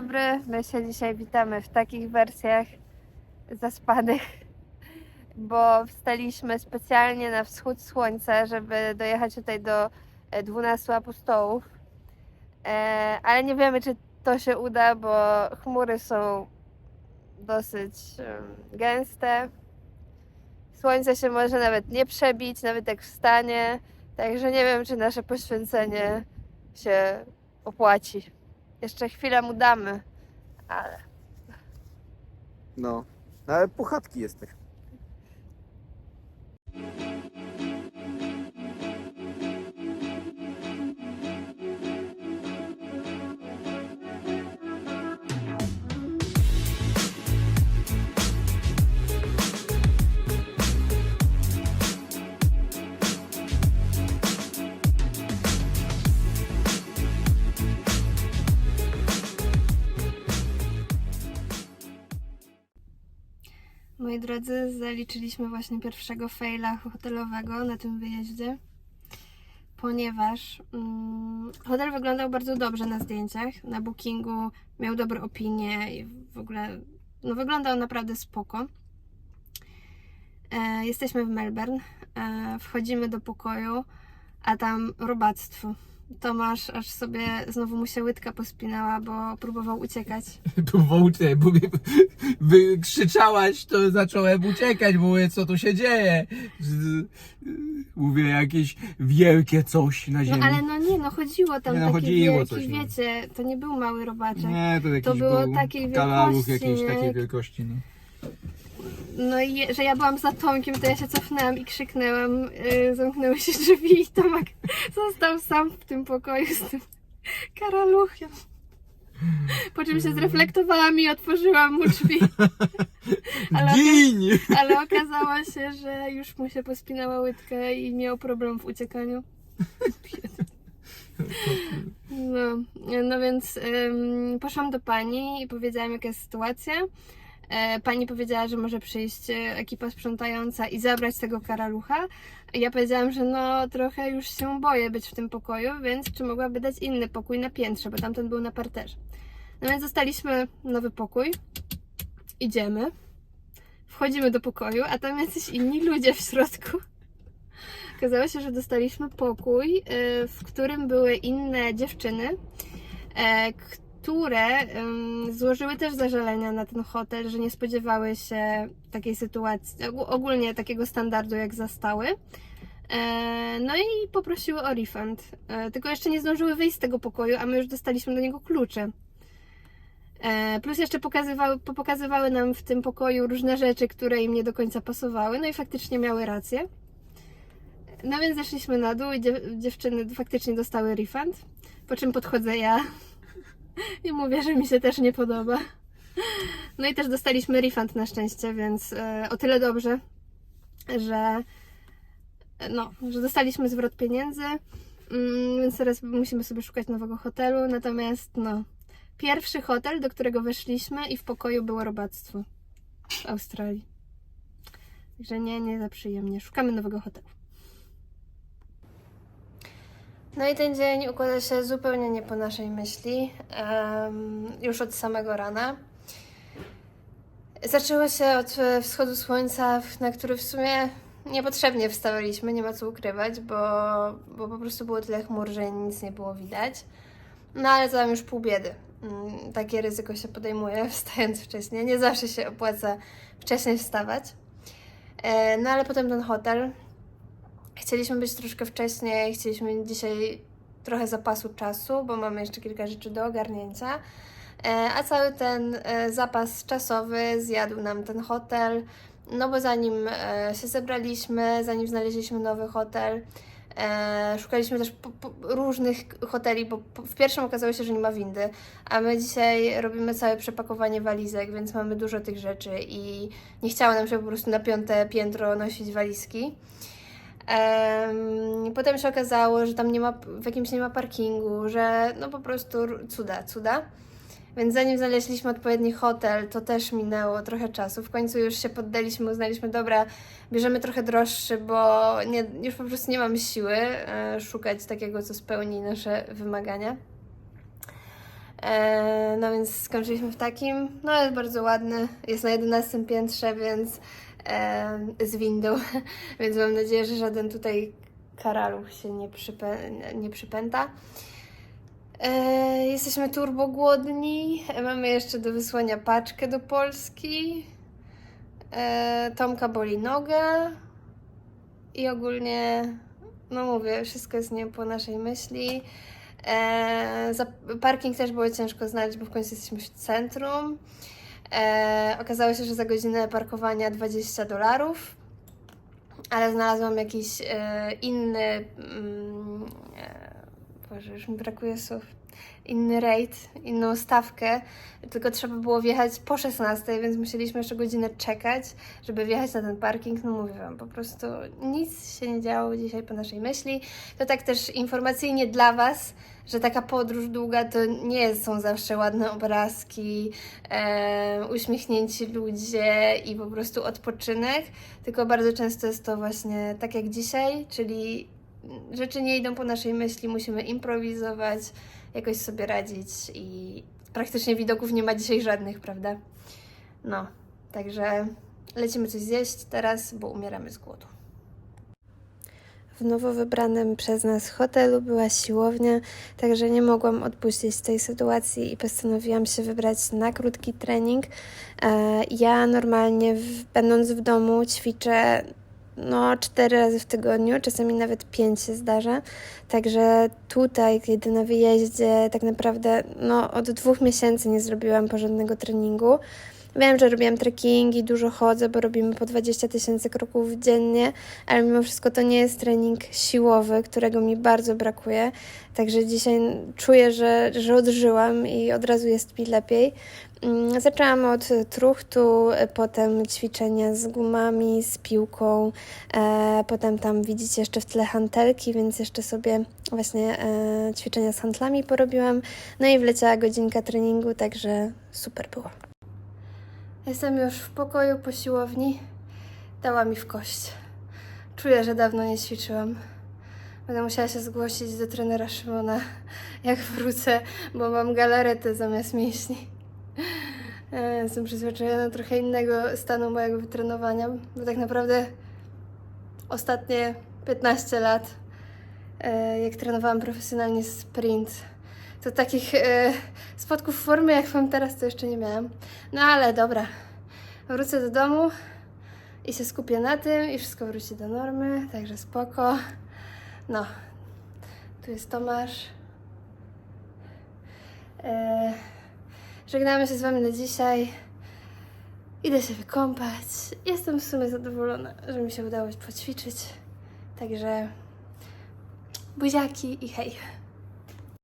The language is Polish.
dobry. My się dzisiaj witamy w takich wersjach zaspanych, bo wstaliśmy specjalnie na wschód słońca, żeby dojechać tutaj do e, 12 apostołów. E, ale nie wiemy, czy to się uda, bo chmury są dosyć em, gęste. Słońce się może nawet nie przebić, nawet jak wstanie. Także nie wiem, czy nasze poświęcenie się opłaci. Jeszcze chwilę mu damy, ale No, no ale puchatki jesteś. Drodzy, zaliczyliśmy właśnie pierwszego faila hotelowego na tym wyjeździe, ponieważ mm, hotel wyglądał bardzo dobrze na zdjęciach, na bookingu miał dobre opinie i w ogóle no, wyglądał naprawdę spoko. E, jesteśmy w Melbourne, e, wchodzimy do pokoju, a tam robactwo. Tomasz aż sobie znowu mu się łydka pospinała, bo próbował uciekać. Próbował uciekać, bo mnie wykrzyczałaś, to zacząłem uciekać, bo mówię, co tu się dzieje. Mówię, jakieś wielkie coś na No ziemi. ale no nie, no chodziło tam Nie, no, taki chodziło wielki, coś, no. wiecie, to nie był mały robaczek. Nie, to jakiś było był takiej wielkości, jakiejś nie? takiej wielkości, no. No i że ja byłam za Tomkiem, to ja się cofnęłam i krzyknęłam, yy, zamknęły się drzwi i Tomek został sam w tym pokoju z tym karaluchem. Po czym się zreflektowałam i otworzyłam mu drzwi. Ale, oka- Gin! ale okazało się, że już mu się pospinała łydka i miał problem w uciekaniu. No, no więc ym, poszłam do pani i powiedziałam, jaka jest sytuacja. E, pani powiedziała, że może przyjść e, ekipa sprzątająca i zabrać tego karalucha. Ja powiedziałam, że no trochę już się boję być w tym pokoju, więc czy mogłaby dać inny pokój na piętrze, bo tamten był na parterze. No więc dostaliśmy nowy pokój. Idziemy. Wchodzimy do pokoju, a tam jacyś inni ludzie w środku. Okazało się, że dostaliśmy pokój, y, w którym były inne dziewczyny, e, które złożyły też zażalenia na ten hotel, że nie spodziewały się takiej sytuacji, ogó- ogólnie takiego standardu jak zastały. E, No i poprosiły o refund. E, Tylko jeszcze nie zdążyły wyjść z tego pokoju, a my już dostaliśmy do niego klucze. E, Plus jeszcze pokazywały, pokazywały nam w tym pokoju różne rzeczy, które im nie do końca pasowały, no i faktycznie miały rację. No więc zeszliśmy na dół i dziew dziewczyny faktycznie dostały refund. Po czym podchodzę ja i mówię, że mi się też nie podoba. No i też dostaliśmy refund na szczęście, więc e, o tyle dobrze, że no, że dostaliśmy zwrot pieniędzy, mm, więc teraz musimy sobie szukać nowego hotelu. Natomiast no, pierwszy hotel, do którego weszliśmy i w pokoju było robactwo w Australii. Także nie, nie za przyjemnie. Szukamy nowego hotelu. No i ten dzień układa się zupełnie nie po naszej myśli. em, już od samego rana. Zaczęło się od wschodu słońca, na który w sumie niepotrzebnie wstawaliśmy, nie ma co ukrywać, bo, bo po prostu było tyle chmur, że nic nie było widać. No ale to tam już pół biedy. Mm, Takie ryzyko się podejmuje, wstając wcześniej. Nie zawsze się opłaca wcześniej wstawać. E, No ale potem ten hotel. Chcieliśmy być troszkę wcześniej, chcieliśmy dzisiaj trochę zapasu czasu, bo mamy jeszcze kilka rzeczy do ogarnięcia. E, A cały ten e, zapas czasowy zjadł nam ten hotel. No bo zanim e, się zebraliśmy, zanim znaleźliśmy nowy hotel, szukaliśmy też po, po różnych hoteli, bo w pierwszym okazało się, że nie ma windy, a my dzisiaj robimy całe przepakowanie walizek, więc mamy dużo tych rzeczy i nie chciało nam się po prostu na piąte piętro nosić walizki. Em, potem się okazało, że tam nie ma, w jakimś nie ma parkingu, że no po prostu cuda, cuda. Więc zanim znaleźliśmy odpowiedni hotel, to też minęło trochę czasu. W końcu już się poddaliśmy, uznaliśmy, dobra, bierzemy trochę droższy, bo nie, już po prostu nie mamy siły e, szukać takiego, co spełni nasze wymagania. E, no więc skończyliśmy w takim. No jest bardzo ładny. Jest na 11 piętrze, więc z windą. więc mam nadzieję, że żaden tutaj karaluch się nie, przypę- nie przypęta. E, jesteśmy turbo głodni. Mamy jeszcze do wysłania paczkę do Polski. E, Tomka boli nogę. I ogólnie, no mówię, wszystko jest nie po naszej myśli. E, za, parking też było ciężko znaleźć, bo w końcu jesteśmy w centrum. E, okazało się, że za godzinę parkowania 20 dolarów, ale znalazłam jakiś e, inny. Mm, e, Boże, już mi brakuje słów. Inny rate, inną stawkę, tylko trzeba było wjechać po 16, więc musieliśmy jeszcze godzinę czekać, żeby wjechać na ten parking. No mówię Wam, po prostu nic się nie działo dzisiaj po naszej myśli. To tak też informacyjnie dla Was, że taka podróż długa to nie są zawsze ładne obrazki, e, uśmiechnięci ludzie i po prostu odpoczynek, tylko bardzo często jest to właśnie tak jak dzisiaj, czyli rzeczy nie idą po naszej myśli, musimy improwizować, jakoś sobie radzić i praktycznie widoków nie ma dzisiaj żadnych, prawda? No, także lecimy coś zjeść teraz, bo umieramy z głodu. W nowo wybranym przez nas hotelu była siłownia, także nie mogłam odpuścić tej sytuacji i postanowiłam się wybrać na krótki trening. E, Ja normalnie, będąc w domu, ćwiczę no cztery razy w tygodniu, czasami nawet pięć się zdarza. Także tutaj, kiedy na wyjeździe, tak naprawdę no, od dwóch miesięcy nie zrobiłam porządnego treningu. Wiem, że robiłam trekkingi, dużo chodzę, bo robimy po 20 tysięcy kroków dziennie, ale mimo wszystko to nie jest trening siłowy, którego mi bardzo brakuje. Także dzisiaj czuję, że, że odżyłam i od razu jest mi lepiej. Mm, Zaczęłam od truchtu, potem ćwiczenia z gumami, z piłką, e, potem tam widzicie jeszcze w tle hantelki, więc jeszcze sobie właśnie e, ćwiczenia z hantlami porobiłam. No i wleciała godzinka treningu, także super było. Jestem już w pokoju po siłowni. Dała mi w kość. Czuję, że dawno nie ćwiczyłam. Będę musiała się zgłosić do trenera Szymona, jak wrócę, bo mam galaretę zamiast mięśni. E, Jestem przyzwyczajona do trochę innego stanu mojego wytrenowania, bo tak naprawdę ostatnie 15 lat, e, jak trenowałam profesjonalnie sprint, to takich e, spotków formy, jak mam teraz, to jeszcze nie miałam. No ale dobra, wrócę do domu i się skupię na tym i wszystko wróci do normy, także spoko. No, tu jest Tomasz. E, żegnamy się z Wami na dzisiaj. Idę się wykąpać. Jestem w sumie zadowolona, że mi się udało poćwiczyć. Także buziaki i hej.